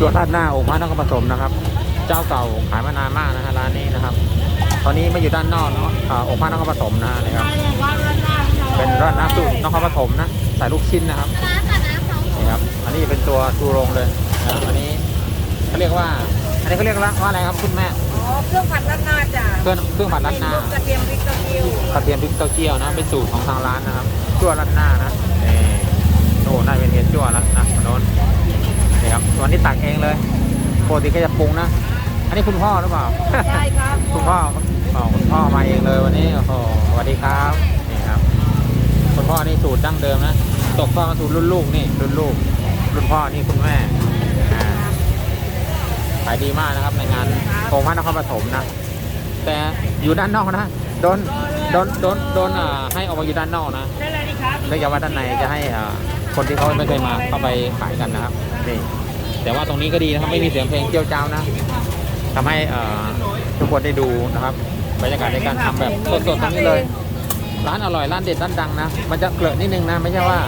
จัวราดหน้าองค์พระนครปฐมนะครับ เจ้าเก่าขายมานานมากนะฮะร้านนี้นะครับ ตอนนี้มาอยู่ด้านนอกเนาะอ่าองค์พระนครปฐมนะฮะนะครับ เป็นราดหน้าสูตรนครปฐมนะใส่ลูกชิ้นนะครับนี่ครับ อันนี้เป็นตัวชูโรงเลยนะครับอันนี้เขาเรียกว่า อันนี้เขาเรียกว่าอะไรครับคุณแม่อ๋อเครื่องผัดราดหน้าจ้ะเครื่องเครื่องผัดราดหน้ากระเทียมพริกกระเทียมกระเทียมพริกเต้าเจี้ยวนะเป็นสูตรของทางร้านนะครับจั่วรัดหน้านะนี่โน่นน่าเป็นเห็นจั่วแล้วนะโน้น นี่ครับวันนี้ตักเองเลยปกติก็จะปรุงนะ อันนี้คุณพ่อหรือเปล่าใช่ครับคุณพ่ออ๋อคุณพ่อมาเองเลยวันนี้โอ้โหสวัสดีครับนี่ครับ คุณพ่อนี่สูตรดั้งเดิมนะตกทอดมาสู่รุ่นลูกนี่รุ่นลูก รุ่นพ่อนี่คุณแม่อ่าขายดีมากนะครับในงานองค์พระนครปฐมนะ แต่อยู่ด้านนอกนะโดนโดนโดนโดนอ่าให้ออกมาอยู่ด้านนอกนะได้เลยดีครับเนื่องจากว่าด้านในจะให้อ่าคนที่เขาไม่เคยมาเข้าไปขายกันนะครับนี่ แต่ว่าตรงนี้ก็ดีนะครับไม่มีเสียงเพลงเจียวจ้าวนะทำให้อ่าทุกคนได้ดูนะครับบรรยากาศในการทำแบบสดๆตรงนี้เลย ร้านอร่อยร้านเด็ดร้านดังนะมันจะเกลอะนิดนึงนะไม่ใช่ว่า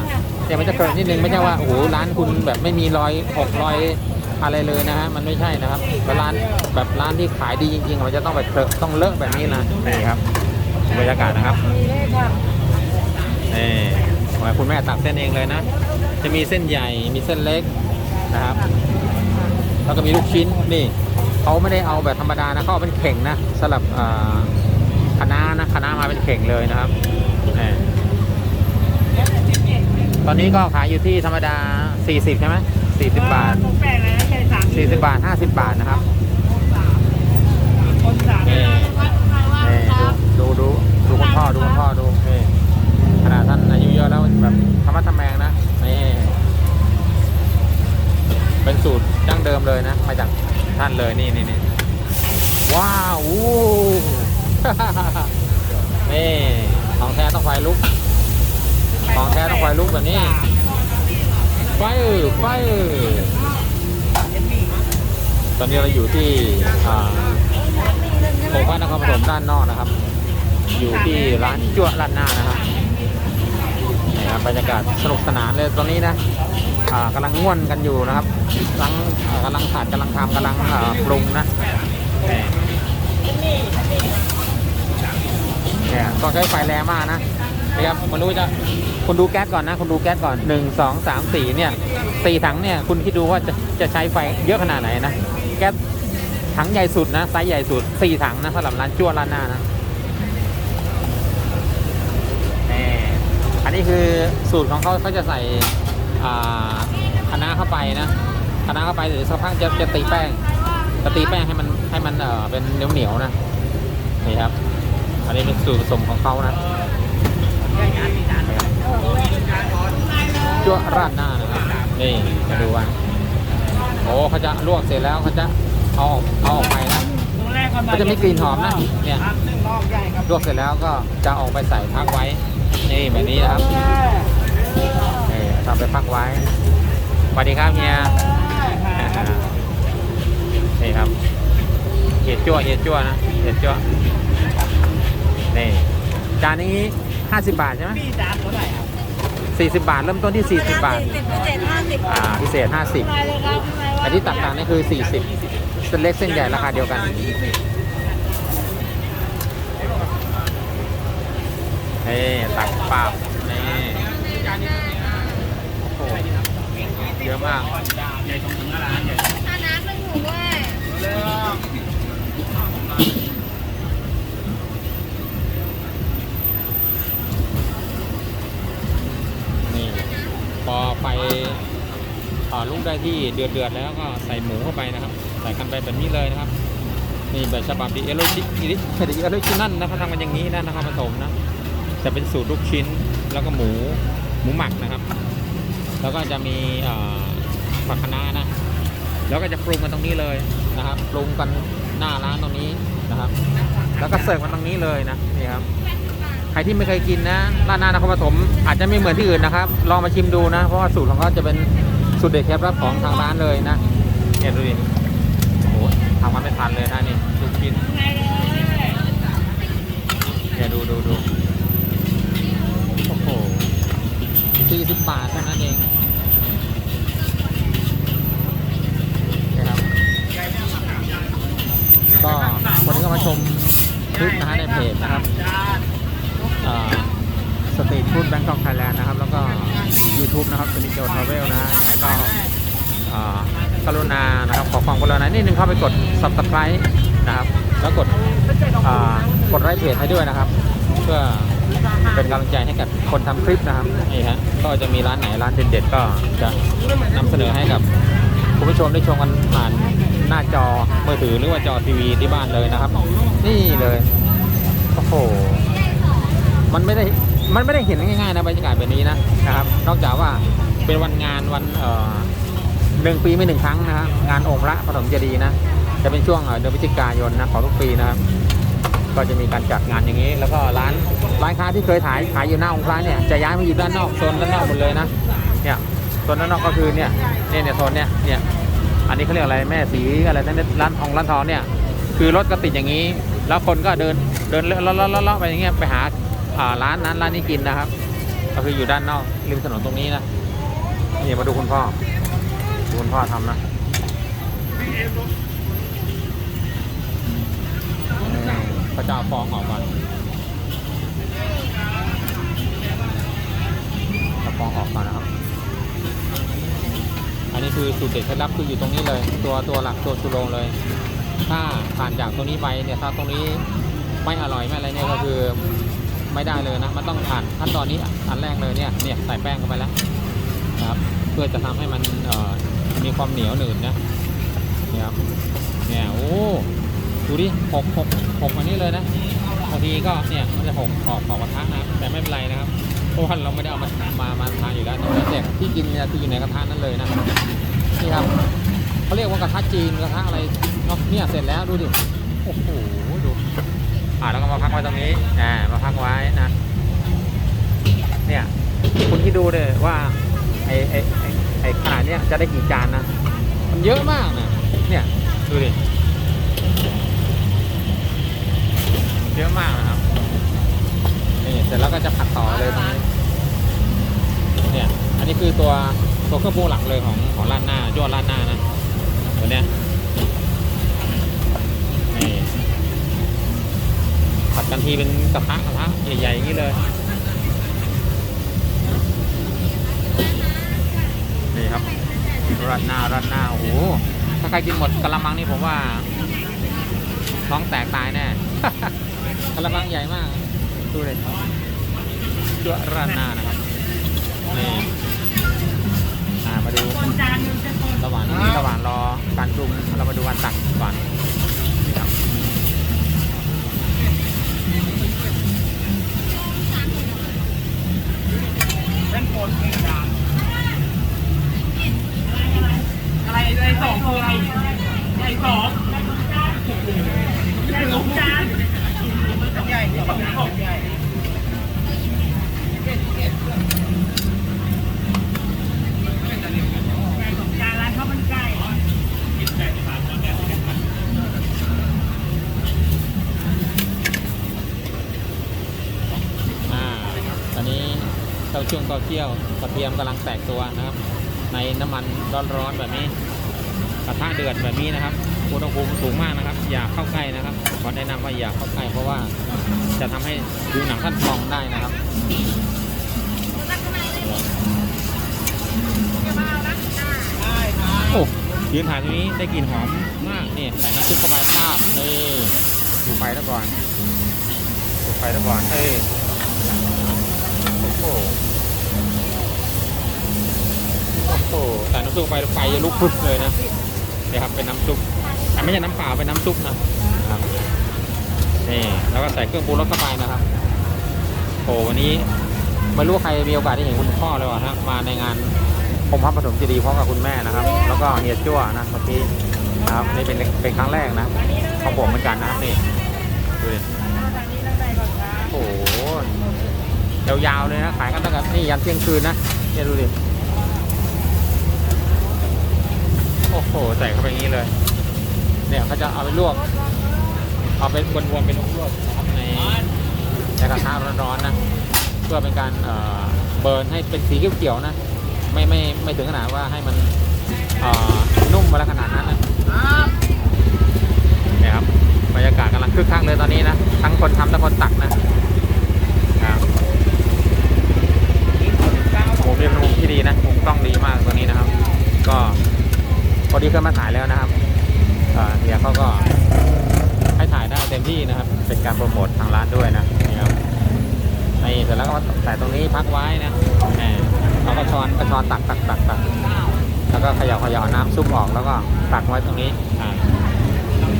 แต่มันจะเกลอะนิดนึงไม่ใช่ว่าโอ้โหร้านคุณแบบไม่มีรอยหกรอยอะไรเลยนะฮะมันไม่ใช่นะครับแต่ร้านแบบร้านที่ขายดีจริงๆมันจะต้องแบบเกลอะต้องเลอะแบบนี้นะนี่ครับบรรยากาศนะครับมีเลยค่ะนี่ขอให้คุณแม่ตักเส้นเองเลยนะ จะมีเส้นใหญ่มีเส้นเล็กนะครับ แล้วก็มีลูกชิ้นนี่เขาไม่ได้เอาแบบธรรมดานะเขาเอาเป็นเข่งนะสลับอ่าคณะน้านะคณะน้ามาเป็นเข่งเลยนะครับนี่ตอนนี้ก็ขายอยู่ที่ธรรมดา 40 ใช่ไหม40 บาทตกแปลกเลยนะใช่สาม40 บาท 50 บาทนะครับคนสามนี่นี่ดูดูดูดูคุณพ่อดูคุณพ่อดูนี่ขนาดท่านอายุเยอะแล้วแบบธรรมะทำแมงนะนี่ เป็นสูตรดั้งเดิมเลยนะ มาจากท่านเลยนี่นี่นี่ว้าวอู้นี่ของแท้ต้องไฟลุก ของแท้ต้องไฟลุกแบบนี้ ไฟเออไฟเออตอนนี้เราอยู่ที่อ่าองค์พรนครปฐมด้านนอกนะครับ อยู่ที่ร้านจั่วร้านหน้านะครับนี่ครับบรรยากาศสนุกสนานเลยตอนนี้นะ กำลังง่วนกันอยู่นะครับกำลังอ่ากำลังผัดกำลังทำกำลังปรุงนะเนี่ยต้องใช้ไฟแรงมากนะนี่ครับมันรู้จะคุณดูแก๊สก่อนนะคุณดูแก๊สก่อนหนึ่งสองสามสี่เนี่ยสี่ถังเนี่ยคุณคิดดูว่าจะจะใช้ไฟเยอะขนาดไหนนะแก๊สถังใหญ่สุดนะไซส์ใหญ่สุดสี่ถังนะสำหรับร้านจั่วร้านหน้านะนี่อันนี้คือสูตรของเขาเขาจะใส่ อ่าคะเข้าไปนะคณะเข้าไปเดี๋ยวสักพักจะจะตีแป้งจะตีแป้งให้มันให้มันเออเป็นเหนียวเหนียวนะนี่ครับ อันนี้เป็นสูตรผสมของเขานะนี่ครับจั่วราดหน้านะครับนี่มาดูว่าโอ้เขาจะลวกเสร็จแล้วเขาจะเอาเอาออกไปนะก็จะมีกลิ่นหอมนะเนี่ยลวกเสร็จแล้วก็จะเอาไปใส่พักไว้ นี่แบบนี้นะครับ นี่ทำไปพักไว้สวัสดีครับเฮียนี่ครับเห็ดจั่วเห็ดจั่วนะเห็ดจั่วนี่จานนี้50บาทใช่ไหมพี่จานเท่าไหร่ครับ40บาท เริ่มต้นที่40บาทสิบเจ็ดห้าสิบอ่าพิเศษได้เลยครับ50อันที่ตักต่างนี่คือ40เส้นเล็กเส้นใหญ่ราคาเดียวกันนี่ตักปาบนี่โอ้โหเย อะมากถ้าน้ำเป็นหมูด้วยนี่ พอไฟอ่าลุกได้ที่เดือดเดือดแล้วก็ใส่หมูเข้าไปนะครับ ใส่กันไปแบบนี้เลยนะครับ นี่แบบฉบับดีเอโรจิอีริคดีเอโรจินั่นนะเขาทำกันอย่างนี้นะนะครับผสมนะ จะเป็นสูตรลูกชิ้นแล้วก็หมูหมูหมักนะครับ แล้วก็จะมีผักคะน้านะ แล้วก็จะปรุงกันตรงนี้เลยนะครับ ปรุงกันหน้าร้านตรงนี้นะครับ แล้วก็เสิร์ฟกันตรงนี้เลยนะนี่ครับใครที่ไม่เคยกินนะร้านหน้านครปฐมอาจจะไม่เหมือนที่อื่นนะครับ ลองมาชิมดูนะ เพราะว่าสูตรของเขาจะเป็นสูตรเด็ดเคล็ดลับของทางร้านเลยนะเนี่ยดูดิโอ้โหทำมาไม่ทันเลยนะนี่ลูกชิ้นเนี่ยดูดูดู 40 บาทเท่านั้นเองนะครับก็คนนี้ก็มาชมคลิปนะฮะในเพจนะครับสตรีทฟู้ดแบงกอกไทยแลนด์นะครับ แล้วก็ YouTube นะครับสนิทโจทาวเวลนะฮะยังไงก็กรุณานะครับขอความกรุณานิดนึงเข้าไปกด subscribe นะครับ แล้วกดกดไลค์เพจให้ด้วยนะครับ เพื่อ เป็นกำลังใจให้กับคนทำคลิปนะครับนี่ฮะก็จะมีร้านไหนร้านเด็ดๆก็จะนำเสนอให้กับคุณผู้ชมได้ชมกันผ่านหน้าจอมือถือหรือว่าจอทีวีที่บ้านเลยนะครับ นี่เลยโอ้โหมันไม่ได้มันไม่ได้เห็นง่ายๆนะบรรยากาศแบบนี้นะนะครับ นอกจากว่าเป็นวันงานวันเอ่อหนึ่งปีไม่หนึ่งครั้งนะฮะงานองค์พระปฐมเจดีย์นะจะเป็นช่วงเดือนพฤศจิกายนนะของทุกปีนะครับ ก็จะมีการจัดงานอย่างนี้ แล้วก็ร้าน ร้านค้าที่เคยขายขายอยู่หน้าองค์พระเนี่ยจะย้ายมาอยู่ด้านนอกโซนด้านนอกหมดเลยนะเนี่ยโซนด้านนอกก็คือเนี่ยเนี่ยเนี่ยโซนเนี่ยเนี่ยอันนี้เขาเรียกอะไรแม่สีอะไรนั่นร้านทองร้านทองเนี่ยคือรถก็ติดอย่างนี้ แล้วคนก็เดินเดินเลาะเลาะเลาะไปอย่างเงี้ยไปหาอ่าร้านนั้นร้านนี้กินนะครับ ก็คืออยู่ด้านนอกริมถนนตรงนี้นะนี่มาดูคุณพ่อคุณพ่อทำนะพระเจ้าฟองออกก่อนจะฟ องออกก่อนนะครับ อันนี้คือสูตรเด็ดเคล็ดลับคืออยู่ตรงนี้เลย ตัวตัวหลักตัวชูโรงเลย ถ้าผ่านจากตรงนี้ไปเนี่ยถ้าตรงนี้ไม่อร่อยไม่อะไรเนี่ยก็คือไม่ได้เลยนะ มันต้องผ่านขั้นตอนนี้อันแรกเลยเนี่ยเนี่ยใส่แป้งเข้าไปแล้วนะครับ เพื่อจะทำให้มันมีความเหนียวหนืดนะเนี่ยครับเนี่ยโอ้ดูดิหกหกหกอันนี้เลยนะบางทีก็เนี่ยมันจะหกขอบขอบกระทะนะแต่ไม่เป็นไรนะครับ เพราะว่าเราไม่ได้เอามามามาทานอยู่แล้วแต่ที่กินเนี่ยที่อยู่ในกระทะนั้นเลยนะนี่ครับเขาเรียกว่ากระทะจีนกระทะอะไรเนาะเนี่ยเสร็จแล้วดูดิโอ้โหดูอ่าแล้วก็มาพักไว้ตรงนี้อ่ามาพักไว้นะ เนี่ยคุณคิดดูเลยว่าไอไอ้ไอ้ไอ้ขนาดเนี้ยจะได้กี่จานนะมันเยอะมากนะเนี่ยดูดิเยอะมากนะครับ นี่เสร็จแล้วก็จะผัดต่อเลยตรงนี้เนี่ยอันนี้คือตัวตัวเครื่องปรุงหลักเลยของของร้านหน้ายอดร้านหน้านะตัวเนี้ยนี่ผัดกันทีเป็นกระทะกระทะใหญ่ๆอย่างนี้เลยนี่ครับรัดหน้ารัดหน้าโอ้โหถ้าใครกินหมดกะละมังนี่ผมว่าท้องแตกตายแน่กะละมังใหญ่มาก ดูเลยเชื่อรัดหน้านะครับนี่อ่ามาดูระหว่างนี้ระหว่างรอ ช่วงเต้าเจี้ยวกระเทียมกำลังแตกตัวนะครับ ในน้ำมันร้อนๆแบบนี้กระทะเดือดแบบนี้นะครับอุณหภูมิสูงมากนะครับ อย่าเข้าใกล้นะครับขอแนะนำว่าอย่าเข้าใกล้เพราะว่าจะทำให้ดูหนังท่านพองได้นะครับโอ้ยืนถ่ายตรงนี้ได้กลิ่นหอมมากนี่ใส่น้ำซุปเข้าไปภาพนี่ดูไฟแล้วก่อนดูไฟแล้วก่อนเอ้ยโอ้โห โอ้โหใส่น้ำซุปไปไฟจะลุกพรึบเลยนะนี่ครับเป็นน้ำซุปแต่ไม่ใช่น้ำเปล่าเป็นน้ำซุปนะครับนี่แล้วก็ใส่เครื่องปรุงรสเข้าไปนะครับโอ้วันนี้ไม่รู้ใครมีโอกาสได้เห็นคุณพ่อเลยว่ะฮะมาในงานผมพระปฐมเจดีพร้อมกับคุณแม่นะครับ แล้วก็เฮียจั่วนะเมื่อกี้นะครับนี่เป็นเป็นครั้งแรกนะของผมเหมือนกันนะครับนี่ดูดิโอ้โหยาวๆเลยนะขายกันตั้งแต่นี่ยันเที่ยงคืนนะเนี่ยดูดิ โอ้โห ใส่เข้าไปอย่างนี้เลย เนี่ยเขาจะเอาไปลวก เอาไปวนๆเป็นลวกนะครับในในกระทะร้อนๆนะ เพื่อเป็นการเอ่อเบิร์นให้เป็นสีเขียวๆนะ ไม่ไม่ไม่ถึงขนาดว่าให้มันอ่อนุ่มมาแล้วขนาดนั้นนะเนี่ยครับบรรยากาศกำลังคึกคักเลยตอนนี้นะ ทั้งคนทำทั้งคนตักนะครับโอ้โหเป็นมุมที่ดีนะมุมกล้องดีมากตรงนี้นะครับ ก็ พอดีเคยมาถ่ายแล้วนะครับเฮียเขาก็ให้ถ่ายได้เต็มที่นะครับ เป็นการโปรโมททางร้านด้วยนะนี่ครับนี่เสร็จแล้วก็ใส่ตรงนี้พักไว้นะเราก็ช้อนกระช้อนตักตักตักตักแล้วก็ขย่าขย่าน้ำซุปออกแล้วก็ตักไว้ตรงนี้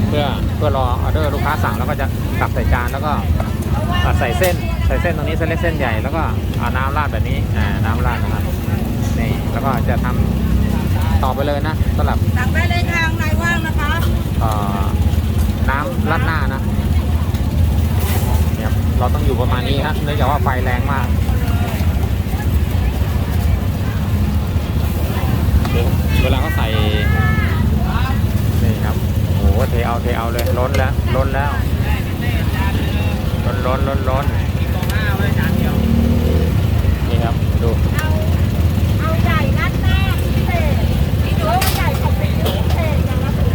เพื่อเพื่อรอออเดอร์ลูกค้าสั่งแล้วก็จะตักใส่จานแล้วก็ใส่เส้นใส่เส้นตรงนี้เส้นเล็กเส้นใหญ่แล้วก็เอาน้ำราดแบบนี้น้ำราดนะครับนี่แล้วก็จะทำ ต่อไปเลยนะสำหรับสั่งได้เลยทางไหนว่างนะคะเอ่อน้ำรัดหน้านะเนี่ยครับเราต้องอยู่ประมาณนี้ครับเนื่องจากว่าไฟแรงมากเดี๋ยวเวลาเขาใส่นี่ครับโอ้โหเทเอาเทเอาเลยล้นแล้วล้นแล้วล้นล้นล้นล้นนี่ครับดู เอาเอาใหญ่รัดหน้าพิเศษหรือว่าใหญ่ของพิเศษอย่างละถุง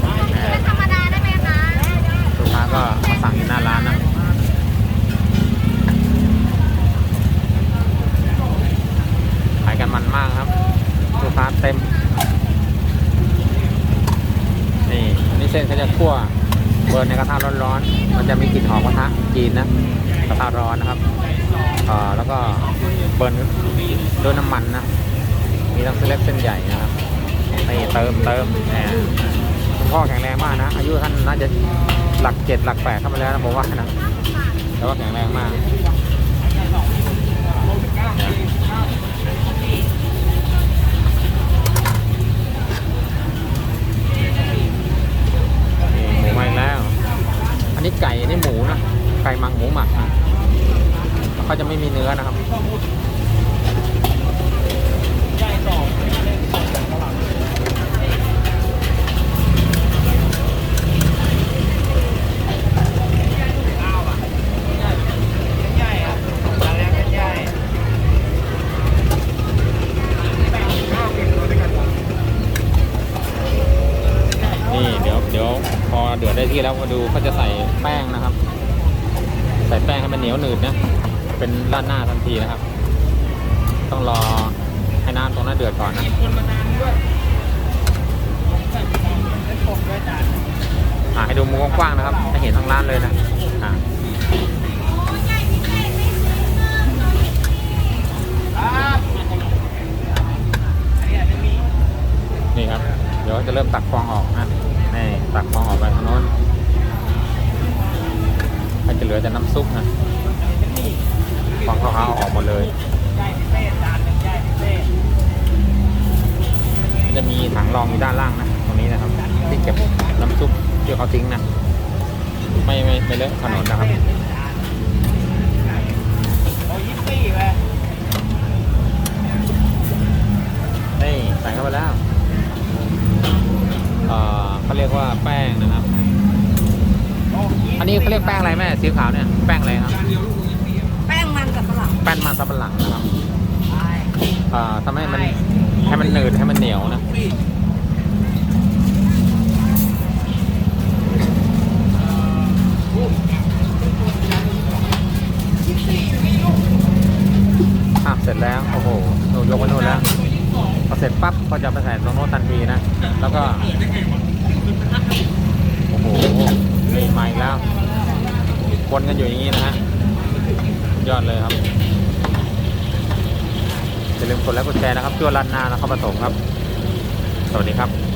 เป็นธรรมดาได้ไหมคะ ลูกค้าก็มาสั่งที่หน้าร้านนะขายกันมันมากครับ ลูกค้าเต็ม นี่อันนี้เส้นเขาจะคั่วเบิร์นในกระทะร้อนๆ มันจะมีก ลิ่นหอมกระทะจีนนะกระทะร้อนนะครับเอ่อแล้วก็เบิร์นด้วยน้ำมันนะ มีทั้งเส้นเล็กเส้นใหญ่นะครับนี่เติมเติมแหมคุณพ่อแข็งแรงมากนะ อายุท่านน่าจะหลักเจ็ดหลักแปดเข้ามาแล้วนะผมว่านะแต่ว่าแข็งแรงมาก นี่หมูมาอีกแล้ว อันนี้ไก่ อันนี้หมูนะ ไก่มักหมูหมักนะแล้วก็จะไม่มีเนื้อนะครับนี่เดี๋ยวเดี๋ยวพอเดือดได้ที่แล้วมาดูเขาจะใส่แป้งนะครับ ใส่แป้งให้มันเหนียวหนืดนะ เป็นด้านหน้าทันทีนะครับ ต้องรอให้น้ำตรงนั้นเดือดก่อนนะอ่าให้ดูมุมกว้างๆนะครับให้เห็นทั้งร้านเลยนะอ่านี่ครับ เดี๋ยวจะเริ่มตักฟองออกนะนี่ตักฟองออกไปทางโน้นให้ จะเหลือแต่น้ำซุปนะฟองขาวๆเอาออกหมดเลยจะมีถังรองอยู่ด้านล่างนะตรงนี้นะครับ ที่เก็บน้ำซุปที่เขาทิ้งนะ ไม่ไม่ไม่เลอะถนนนะครับ นี่ใส่เข้าไปแล้ว เอ่อเขาเรียกว่าแป้งนะครับ อันนี้ เขาเรียกแป้งอะไรแม่สีขาวเนี่ยแป้งอะไรครับแป้งมันกับฝรั่งแป้งมันสำปะหลังนะครับเอ่อทำให้มันให้มันหนืดให้มันเหนียวนะอะเสร็จแล้วโอ้โหหนูยกไปนู่นแล้วพอเสร็จปั๊บก็จะไปใส่ตรงโน้นทันทีนะ แล้วก็ โอ้โหนี่มาอีกแล้ว วนกันอยู่อย่างนี้นะฮะยอดเลยครับอย่าลืมกดไลค์กดแชร์นะครับเพื่อรันนานะครับผสมครับ สวัสดีครับ